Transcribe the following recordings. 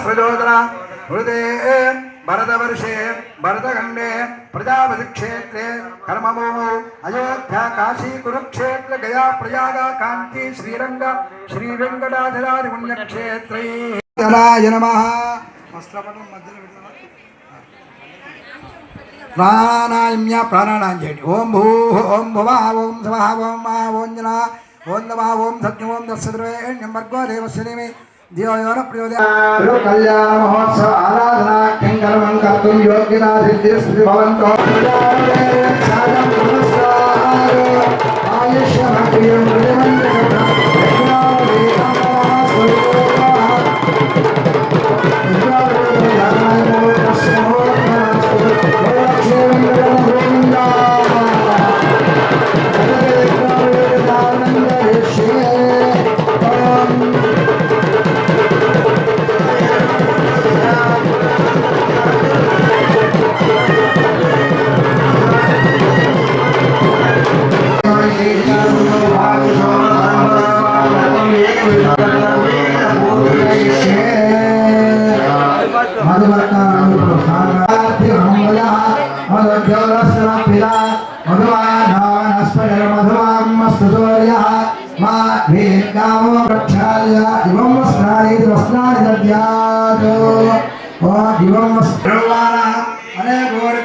പ്രചോദന ഹൃദേ ഭരതവർഷേ ഭരതഖണ്ഡേ പ്രജാപതിക്ഷേത്രേ കർമ്മമോ അയോധ്യ കാശി കുരുക്ഷേത്ര ഗയാ പ്രയാഗ കാന്തി ശ്രീരംഗ ശ്രീവെങ്കടാചലാരി പുണ്യക്ഷേത്രേ നമ. പ്രാണാമ്യ പ്രാണാനാം ഓം ഭൂ ഓം ഭുവാ ഓം സമാ ഓം ആ ഓം ജന ഓം നമാ ഓം സത്യം ഓം దర్శద్రేణ్యం వర్గో కళ్యాణ మహోత్సవ ఆరాధనా కింకరం కర్తుం యోగ్యనా సిద్ధి భవంతో.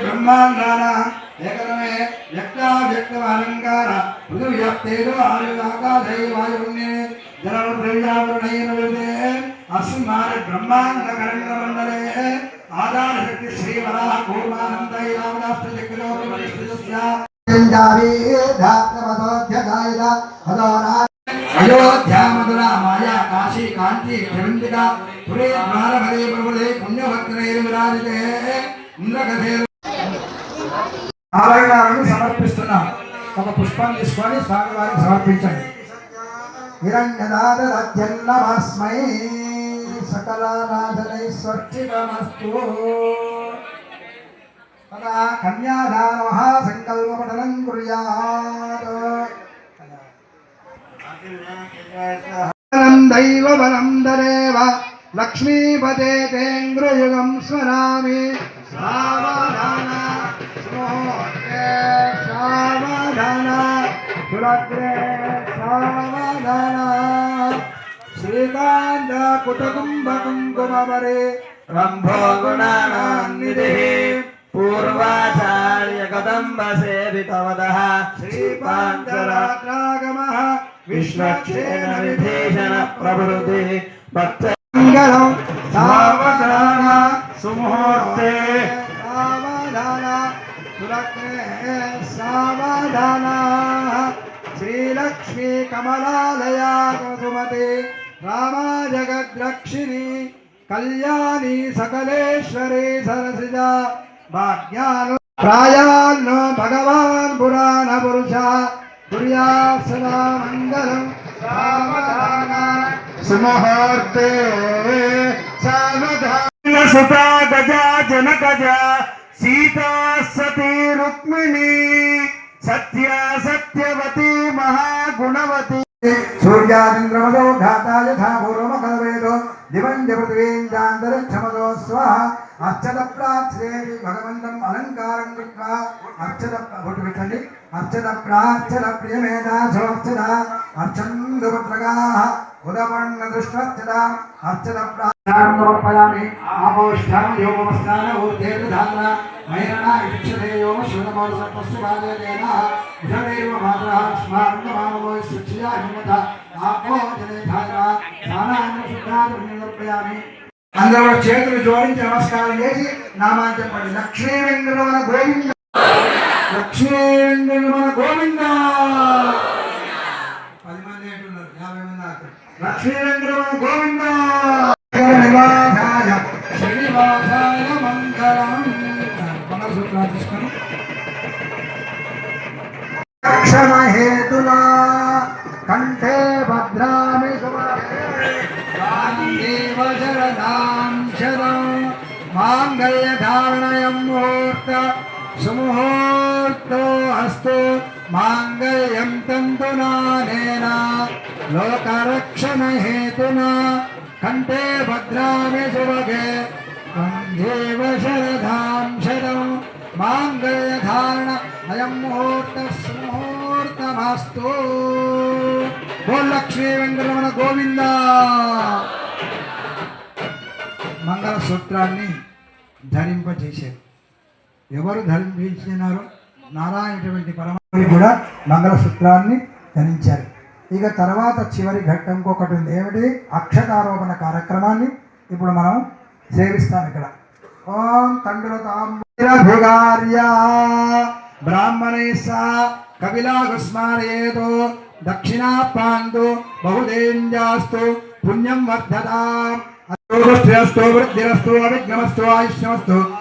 బ్రహ్మాండాన. ఏకదమే వ్యక్తావ్యక్తమలంకార పృథివ్యాప్తేజో ఆయురాకాశై వాయుపుణ్యే జలవృద్రవ్యావరణైన విదే అస్మాన్ బ్రహ్మాండ కరంగ మండలే ఆదాన శక్తి శ్రీ వరాహ కూర్మానందై రామదాష్ట చక్రో పరిస్థితస్య అయోధ్యా మధుర మాయా కాశీ కాంచి త్రివంతిక పురే ద్వారపదే ప్రభుదే పుణ్యభక్తులైన విరాజితే ఇంద్రకథేరు ఆభరణాలను సమర్పిస్తున్నాం ఒక పుష్పం తీసుకొని స్వామివారికి సమర్పించండి. హిరణ్యదాదరత్యన్నమస్మై సకలారాధనై స్వర్చితమస్తు తదా కన్యాదాన మహాసంకల్పపఠనం కుర్యాత్ దైవ బలం దరేవ లక్ష్మీపదే తేంద్రయుగం స్మరామి సావధాన సావధాన సావధాన శ్రీకాంత కుటకుంభ కుంకుమవరే రంభో పూర్వాచార్య కదంబ సేవితవదః శ్రీపాంచరాత్రాగమః విశ్వక్షేణ విభీషణ ప్రభృతి. భక్త సావధాన సుముహూర్తే. సావధాన సురగ్రే సావధాన. శ్రీలక్ష్మీ కమలాలయా కుసుమతే రామా జగద్రక్షిణి కళ్యాణి సకలేశ్వరి సరసిజ భాగ్యాను ప్రాయాన్నో భగవాన్ పురాణ పురుష పుర్యా సదా మంగళం సావధాన సుతా గజా జనకజ సీతా సతీ రుక్మిణి సత్య సత్యవతి మహాగుణవతి. సూర్యాచంద్రమసో స్వః అర్చత భగవంతం అలంకారం కృత్వా. అర్చత ఒకటి పెట్టండి. అర్చత ప్రార్థన ప్రియమేధాసోర్చత అర్చందుపత్రగాః ఉదపర్ణ దృష్టర్చత అర్చత ప్రార్థయామి ఆపోష్ఠానం యోగమస్నాన ఊర్ధేతు ధారణ మైరణ ఇక్షతే యోమ శివనమోదసత్వస్సు బాలేన విషమేవ మాతరः స్మారంగమామో శిక్షయా హిమత. ఆపో జనే ధారణ శుద్ధాన్ని నిర్ణయామి అందరూ కూడా చేతులు జోడించి నమస్కారం చేసి నామాన్ని చెప్పండి. లక్ష్మీ వెంకటరమణ గోవింద. లక్ష్మీ వెంకటరమణ గోవింద. పది మంది అంటున్నారు. యాభై మంది అక్కడ లక్ష్మీ వెంకటరమణ గోవింద. నివాసాయ శ్రీనివాసాయ మంగళం. మంగళసూత్రాలు తీసుకొని క్షమహేతునా అస్తు మాంగళ్యం తంతునానేన లోకరక్షణ హేతునా కంఠే భద్రామి శుభగే వందేవ శరధాం శరం మాంగళ్యధారణ అయం ముహూర్త సుముహూర్తమాస్తు గోలక్ష్మీ వెంకటరమణ గోవింద. మంగళసూత్రాన్ని ధరింపజేశారు. ఎవరు ధరించినారు నారాయణటువంటి పరమాత్మని కూడా మంగళసూత్రాన్ని ధరించారు. ఇక తర్వాత చివరి ఘట్టం ఇంకొకటి ఉంది. ఏమిటి? అక్షతారోపణ కార్యక్రమాన్ని ఇప్పుడు మనం సేవిస్తాం ఇక్కడ. ఓం తండ్రుల తాంబుగార్య బ్రాహ్మణేశ సా కపిలాగుస్మారేతో దక్షిణా బహుదేంద్యాస్తు బహుదేంజాస్తు పుణ్యం వర్ధతాం. అస్తు వృద్ధిరస్తు అవిఘ్నమస్తు ఆయుష్యమస్తు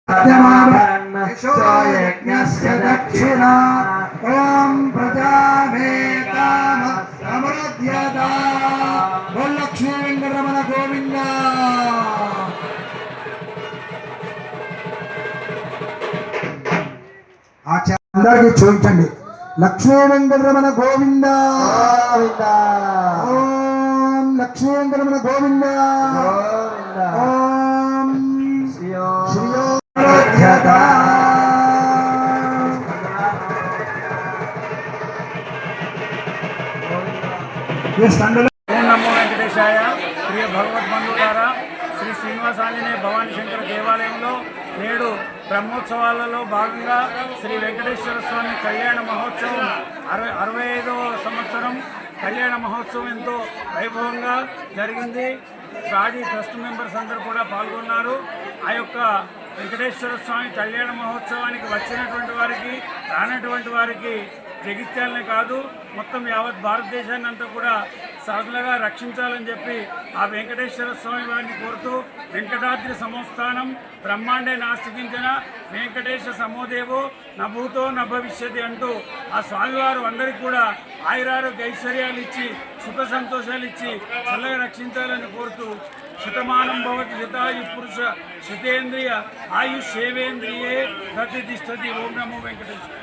ఓం ప్రజామే కామ సమృద్ధ్యత లక్ష్మీ వెంకటరమణ గోవింద ఆచార్య అందరికీ చూపించండి లక్ష్మీ వెంకటరమణ గోవింద. ఓం లక్ష్మీ వెంకటరమణ గోవింద. ఓం నమో వెంకటేశాయ. ప్రియ భగవద్బంధులారా శ్రీ శ్రీనివాస ఆంజనేయ భవానీ శంకర దేవాలయంలో నేడు బ్రహ్మోత్సవాలలో భాగంగా శ్రీ వెంకటేశ్వర స్వామి కళ్యాణ మహోత్సవం అరవై అరవై ఐదవ సంవత్సరం కళ్యాణ మహోత్సవం ఎంతో వైభవంగా జరిగింది. రాజీ ట్రస్ట్ మెంబర్స్ అందరూ కూడా పాల్గొన్నారు. ఆ యొక్క వెంకటేశ్వర స్వామి కళ్యాణ మహోత్సవానికి వచ్చినటువంటి వారికి రానటువంటి వారికి జగిత్యాలనే కాదు మొత్తం యావత్ భారతదేశాన్ని అంతా కూడా సరళగా రక్షించాలని చెప్పి ఆ వెంకటేశ్వర స్వామి వారిని కోరుతూ వెంకటాద్రి సమస్థానం బ్రహ్మాండే నాస్తికించిన వెంకటేశ సమోదేవో నభూతో నభవిష్యతి అంటూ ఆ స్వామివారు అందరికీ కూడా ఆయురారోగ్య ఐశ్వర్యాలు ఇచ్చి సుఖ సంతోషాలు ఇచ్చి చల్లగా రక్షించాలని కోరుతూ శతమానం భవతి శతాయు పురుష శతేంద్రియ ఆయుష్ సేవేంద్రియే ప్రతిష్టతి. ఓం నమో వెంకటేశ్వర